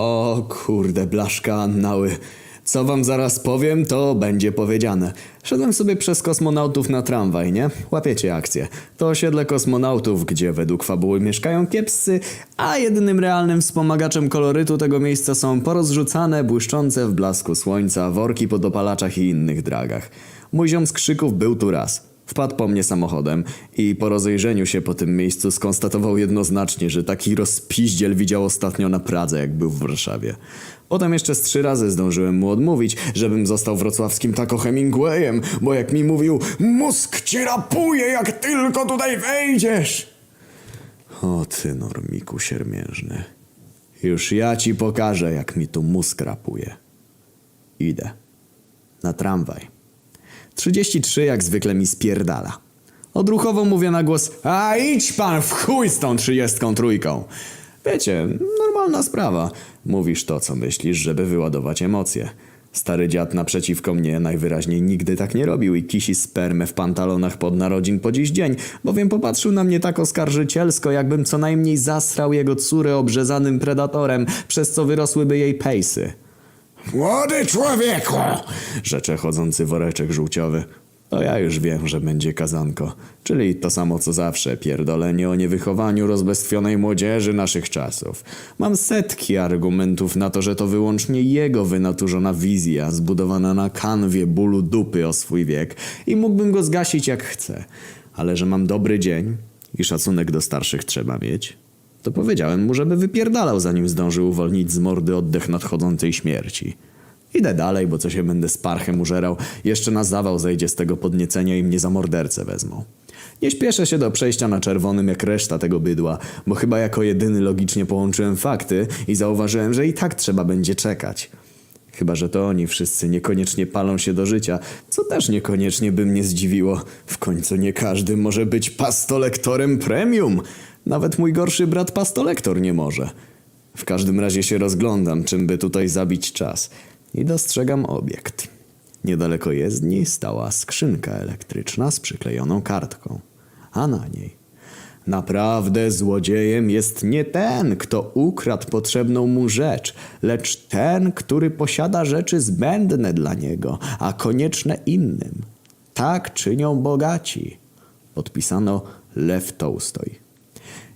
O kurde, blaszka Annały. Co wam zaraz powiem, to będzie powiedziane. Szedłem sobie przez kosmonautów na tramwaj, nie? Łapiecie akcję. To osiedle kosmonautów, gdzie według fabuły mieszkają kiepscy, a jedynym realnym wspomagaczem kolorytu tego miejsca są porozrzucane, błyszczące w blasku słońca worki po dopalaczach i innych dragach. Mój ziom z krzyków był tu raz. Wpadł po mnie samochodem i po rozejrzeniu się po tym miejscu skonstatował jednoznacznie, że taki rozpiździel widział ostatnio na Pradze, jak był w Warszawie. Potem jeszcze z trzy razy zdążyłem mu odmówić, żebym został wrocławskim tako Hemingwayem, bo jak mi mówił, mózg ci rapuje, jak tylko tutaj wejdziesz. O ty normiku siermiężny. Już ja ci pokażę, jak mi tu mózg rapuje. Idę. Na tramwaj. 33 jak zwykle mi spierdala. Odruchowo mówię na głos, a idź pan w chuj z tą trzydziestką trójką. Wiecie, normalna sprawa. Mówisz to, co myślisz, żeby wyładować emocje. Stary dziad naprzeciwko mnie najwyraźniej nigdy tak nie robił i kisi spermę w pantalonach pod narodzin po dziś dzień, bowiem popatrzył na mnie tak oskarżycielsko, jakbym co najmniej zasrał jego córę obrzezanym predatorem, przez co wyrosłyby jej pejsy. Młody człowieku! Rzecze chodzący woreczek żółciowy. To ja już wiem, że będzie kazanko. Czyli to samo co zawsze, pierdolenie o niewychowaniu rozbestwionej młodzieży naszych czasów. Mam setki argumentów na to, że to wyłącznie jego wynaturzona wizja, zbudowana na kanwie bólu dupy o swój wiek i mógłbym go zgasić jak chcę. Ale że mam dobry dzień i szacunek do starszych trzeba mieć, to powiedziałem mu, żeby wypierdalał, zanim zdążył uwolnić z mordy oddech nadchodzącej śmierci. Idę dalej, bo co się będę z parchem użerał, jeszcze na zawał zejdzie z tego podniecenia i mnie za mordercę wezmą. Nie śpieszę się do przejścia na czerwonym jak reszta tego bydła, bo chyba jako jedyny logicznie połączyłem fakty i zauważyłem, że i tak trzeba będzie czekać. Chyba, że to oni wszyscy niekoniecznie palą się do życia, co też niekoniecznie by mnie zdziwiło. W końcu nie każdy może być pastolektorem premium. Nawet mój gorszy brat pastolektor nie może. W każdym razie się rozglądam, czym by tutaj zabić czas. I dostrzegam obiekt. Niedaleko jezdni stała skrzynka elektryczna z przyklejoną kartką. A na niej Naprawdę złodziejem jest nie ten, kto ukradł potrzebną mu rzecz, lecz ten, który posiada rzeczy zbędne dla niego, a konieczne innym. Tak czynią bogaci. Podpisano Lew Tolstoj.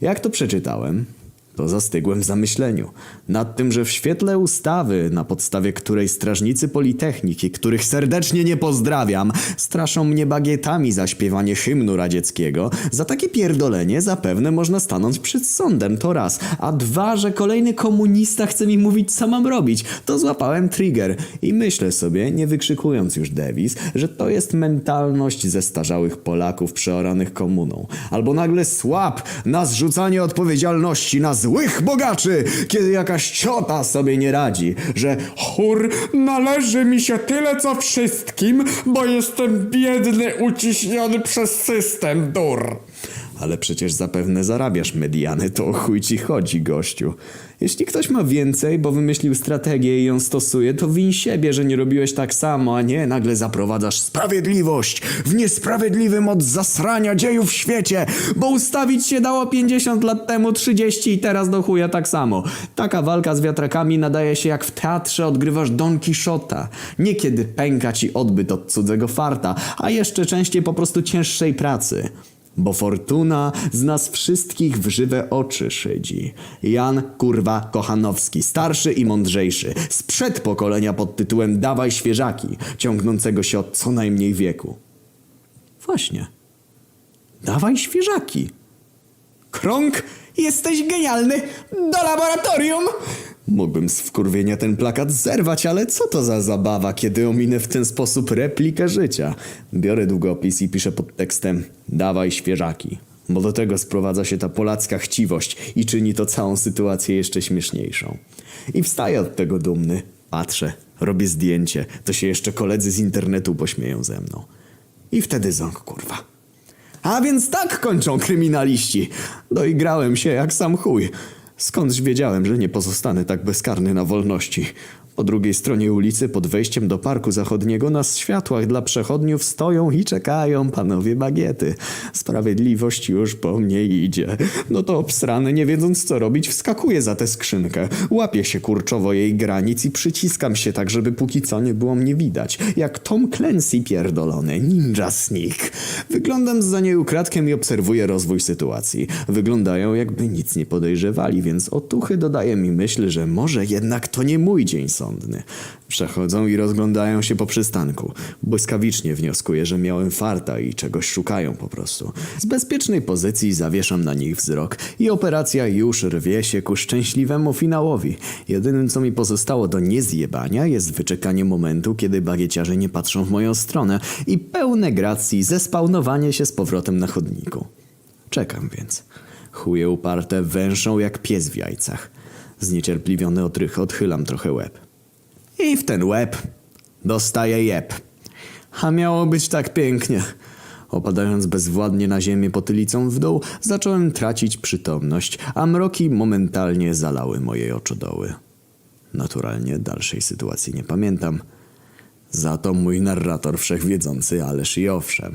Jak to przeczytałem, to zastygłem w zamyśleniu nad tym, że w świetle ustawy, na podstawie której strażnicy Politechniki, których serdecznie nie pozdrawiam, straszą mnie bagietami za śpiewanie hymnu radzieckiego, za takie pierdolenie zapewne można stanąć przed sądem, to raz. A dwa, że kolejny komunista chce mi mówić, co mam robić, to złapałem trigger i myślę sobie, nie wykrzykując już dewiz, że to jest mentalność zestarzałych Polaków przeoranych komuną. Albo nagle słab na zrzucanie odpowiedzialności na złych bogaczy, kiedy jakaś ciota sobie nie radzi, że chór należy mi się tyle co wszystkim, bo jestem biedny, uciśniony przez system, dur. Ale przecież zapewne zarabiasz mediany, to o chuj ci chodzi, gościu. Jeśli ktoś ma więcej, bo wymyślił strategię i ją stosuje, to win siebie, że nie robiłeś tak samo, a nie nagle zaprowadzasz sprawiedliwość w niesprawiedliwym od zasrania dziejów świecie, bo ustawić się dało 50 lat temu 30 i teraz do chuja tak samo. Taka walka z wiatrakami nadaje się jak w teatrze odgrywasz Don Quixota. Niekiedy pęka ci odbyt od cudzego farta, a jeszcze częściej po prostu cięższej pracy. Bo fortuna z nas wszystkich w żywe oczy szydzi. Jan kurwa Kochanowski, starszy i mądrzejszy, sprzed pokolenia pod tytułem Dawaj świeżaki, ciągnącego się od co najmniej wieku. Właśnie. Dawaj świeżaki. Krąg, jesteś genialny! Do laboratorium! Mógłbym z wkurwienia ten plakat zerwać, ale co to za zabawa, kiedy ominę w ten sposób replikę życia? Biorę długopis i piszę pod tekstem Dawaj świeżaki. Bo do tego sprowadza się ta polacka chciwość i czyni to całą sytuację jeszcze śmieszniejszą. I wstaję od tego dumny. Patrzę, robię zdjęcie, to się jeszcze koledzy z internetu pośmieją ze mną. I wtedy ząg, kurwa. A więc tak kończą kryminaliści. Doigrałem się jak sam chuj. Skądś wiedziałem, że nie pozostanę tak bezkarny na wolności. Po drugiej stronie ulicy, pod wejściem do parku zachodniego, na światłach dla przechodniów stoją i czekają panowie bagiety. Sprawiedliwość już po mnie idzie. No to obsrany, nie wiedząc co robić, wskakuje za tę skrzynkę. Łapię się kurczowo jej granic i przyciskam się tak, żeby póki co nie było mnie widać. Jak Tom Clancy pierdolony, ninja sneak. Wyglądam za niej ukradkiem i obserwuję rozwój sytuacji. Wyglądają jakby nic nie podejrzewali, więc otuchy dodaje mi myśl, że może jednak to nie mój dzień sądny. Przechodzą i rozglądają się po przystanku. Błyskawicznie wnioskuję, że miałem farta i czegoś szukają po prostu. Z bezpiecznej pozycji zawieszam na nich wzrok i operacja już rwie się ku szczęśliwemu finałowi. Jedynym co mi pozostało do niezjebania jest wyczekanie momentu, kiedy bagieciarze nie patrzą w moją stronę i pełne gracji zespawnowanie się z powrotem na chodniku. Czekam więc. Chuje uparte węszą jak pies w jajcach. Zniecierpliwiony otrych odchylam trochę łeb. I w ten łeb dostaję jeb. A miało być tak pięknie. Opadając bezwładnie na ziemię potylicą w dół, zacząłem tracić przytomność, a mroki momentalnie zalały moje oczodoły. Naturalnie dalszej sytuacji nie pamiętam. Za to mój narrator wszechwiedzący, ależ i owszem.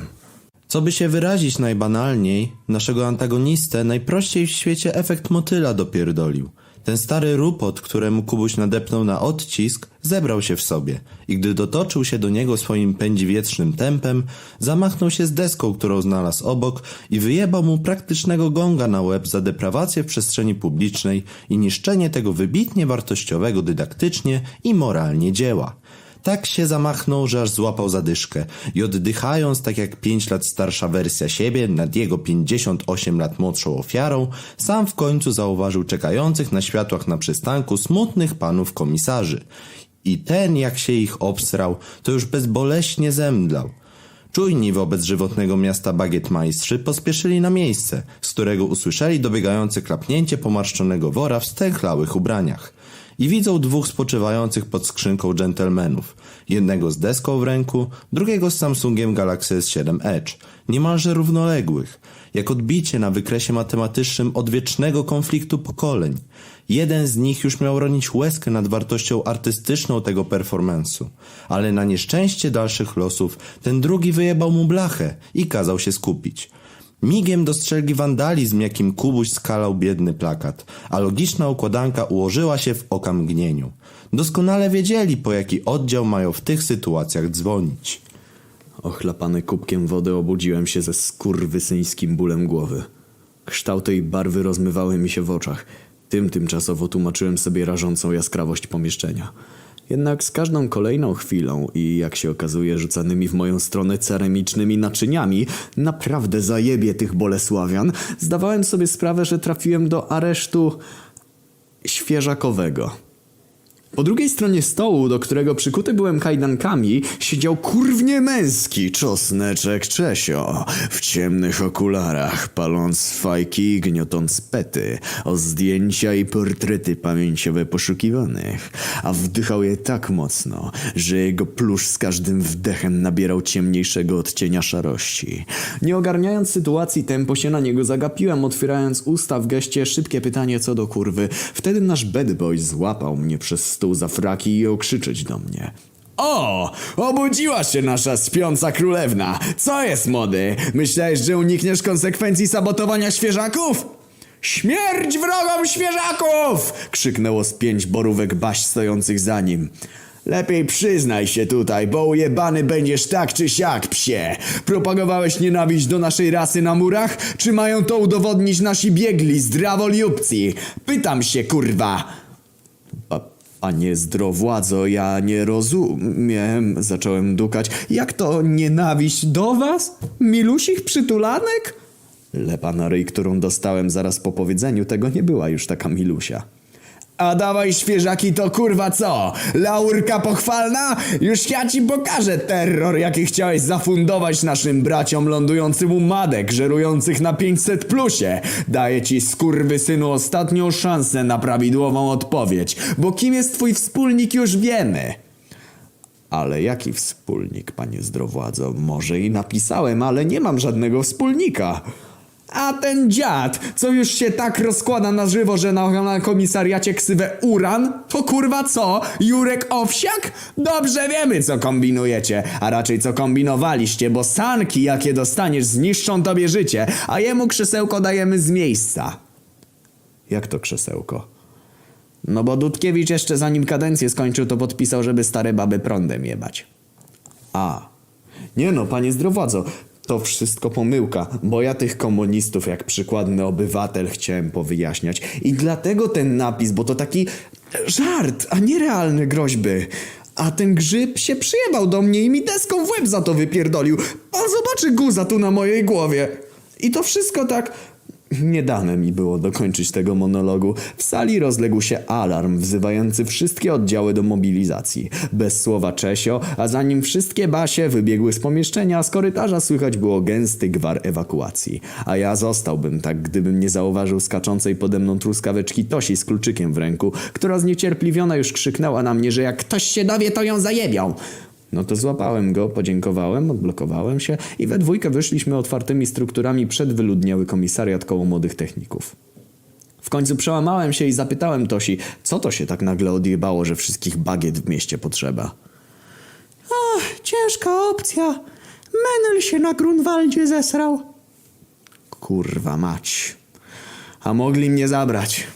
Co by się wyrazić najbanalniej, naszego antagonistę najprościej w świecie efekt motyla dopierdolił. Ten stary rupot, któremu Kubuś nadepnął na odcisk, zebrał się w sobie i gdy dotoczył się do niego swoim pędziwietrznym tempem, zamachnął się z deską, którą znalazł obok i wyjebał mu praktycznego gonga na łeb za deprawację w przestrzeni publicznej i niszczenie tego wybitnie wartościowego dydaktycznie i moralnie dzieła. Tak się zamachnął, że aż złapał zadyszkę i oddychając tak jak 5 lat starsza wersja siebie nad jego 58 lat młodszą ofiarą, sam w końcu zauważył czekających na światłach na przystanku smutnych panów komisarzy. I ten jak się ich obsrał, to już bezboleśnie zemdlał. Czujni wobec żywotnego miasta bagietmajstrzy pospieszyli na miejsce, z którego usłyszeli dobiegające klapnięcie pomarszczonego wora w stęchlałych ubraniach i widzą dwóch spoczywających pod skrzynką dżentelmenów. Jednego z deską w ręku, drugiego z Samsungiem Galaxy S7 Edge, niemalże równoległych, jak odbicie na wykresie matematycznym odwiecznego konfliktu pokoleń. Jeden z nich już miał ronić łezkę nad wartością artystyczną tego performance'u, ale na nieszczęście dalszych losów ten drugi wyjebał mu blachę i kazał się skupić. Migiem dostrzegli wandalizm, jakim Kubuś skalał biedny plakat, a logiczna układanka ułożyła się w okamgnieniu. Doskonale wiedzieli, po jaki oddział mają w tych sytuacjach dzwonić. Ochlapany kubkiem wody obudziłem się ze skurwysyńskim bólem głowy. Kształty i barwy rozmywały mi się w oczach. Tym tymczasowo tłumaczyłem sobie rażącą jaskrawość pomieszczenia. Jednak z każdą kolejną chwilą i jak się okazuje rzucanymi w moją stronę ceramicznymi naczyniami, naprawdę zajebie tych Bolesławian, zdawałem sobie sprawę, że trafiłem do aresztu świeżakowego. Po drugiej stronie stołu, do którego przykuty byłem kajdankami, siedział kurwnie męski czosneczek Czesio w ciemnych okularach, paląc fajki i gniotąc pety o zdjęcia i portrety pamięciowe poszukiwanych, a wdychał je tak mocno, że jego plusz z każdym wdechem nabierał ciemniejszego odcienia szarości. Nie ogarniając sytuacji, tempo się na niego zagapiłem, otwierając usta w geście szybkie pytanie co do kurwy. Wtedy nasz bad boy złapał mnie przez stół za fraki i okrzyczeć do mnie. O! Obudziła się nasza śpiąca królewna! Co jest, młody? Myślałeś, że unikniesz konsekwencji sabotowania świeżaków? Śmierć wrogom świeżaków! Krzyknęło z pięć borówek baś stojących za nim. Lepiej przyznaj się tutaj, bo ujebany będziesz tak czy siak, psie. Propagowałeś nienawiść do naszej rasy na murach? Czy mają to udowodnić nasi biegli, zdrawoliubci? Pytam się, kurwa! Pa, panie zdrowładzo, ja nie rozumiem, zacząłem dukać. Jak to nienawiść do was? Milusich przytulanek? Lepa na ryj, którą dostałem zaraz po powiedzeniu tego nie była już taka milusia. A dawaj świeżaki to kurwa co? Laurka pochwalna? Już ja ci pokażę terror, jaki chciałeś zafundować naszym braciom lądującym u madek, żerujących na 500 plusie. Daję ci skurwysynu ostatnią szansę na prawidłową odpowiedź, bo kim jest twój wspólnik już wiemy. Ale jaki wspólnik, panie zdrowładzo? Może i napisałem, ale nie mam żadnego wspólnika. A ten dziad, co już się tak rozkłada na żywo, że na, na komisariacie ksywę Uran, to kurwa co? Jurek Owsiak? Dobrze wiemy, co kombinujecie, a raczej co kombinowaliście, bo sanki, jakie dostaniesz, zniszczą tobie życie, a jemu krzesełko dajemy z miejsca. Jak to krzesełko? No bo Dudkiewicz jeszcze zanim kadencję skończył, to podpisał, żeby stare baby prądem jebać. A. Nie no, panie zdrowadzo, to wszystko pomyłka, bo ja tych komunistów jak przykładny obywatel chciałem powyjaśniać. I dlatego ten napis, bo to taki żart, a nie realne groźby. A ten grzyb się przyjebał do mnie i mi deską w łeb za to wypierdolił. Pan zobaczy guza tu na mojej głowie. I to wszystko tak... Nie dane mi było dokończyć tego monologu. W sali rozległ się alarm wzywający wszystkie oddziały do mobilizacji. Bez słowa Czesio, a zanim wszystkie basie wybiegły z pomieszczenia, z korytarza słychać było gęsty gwar ewakuacji. A ja zostałbym tak, gdybym nie zauważył skaczącej pode mną truskaweczki Tosi z kluczykiem w ręku, która zniecierpliwiona już krzyknęła na mnie, że jak ktoś się dowie, to ją zajebią. No to złapałem go, podziękowałem, odblokowałem się i we dwójkę wyszliśmy otwartymi strukturami przed wyludniały komisariat koło młodych techników. W końcu przełamałem się i zapytałem Tosi, co to się tak nagle odjebało, że wszystkich bagiet w mieście potrzeba. Ach, ciężka opcja. Menel się na Grunwaldzie zesrał. Kurwa mać. A mogli mnie zabrać.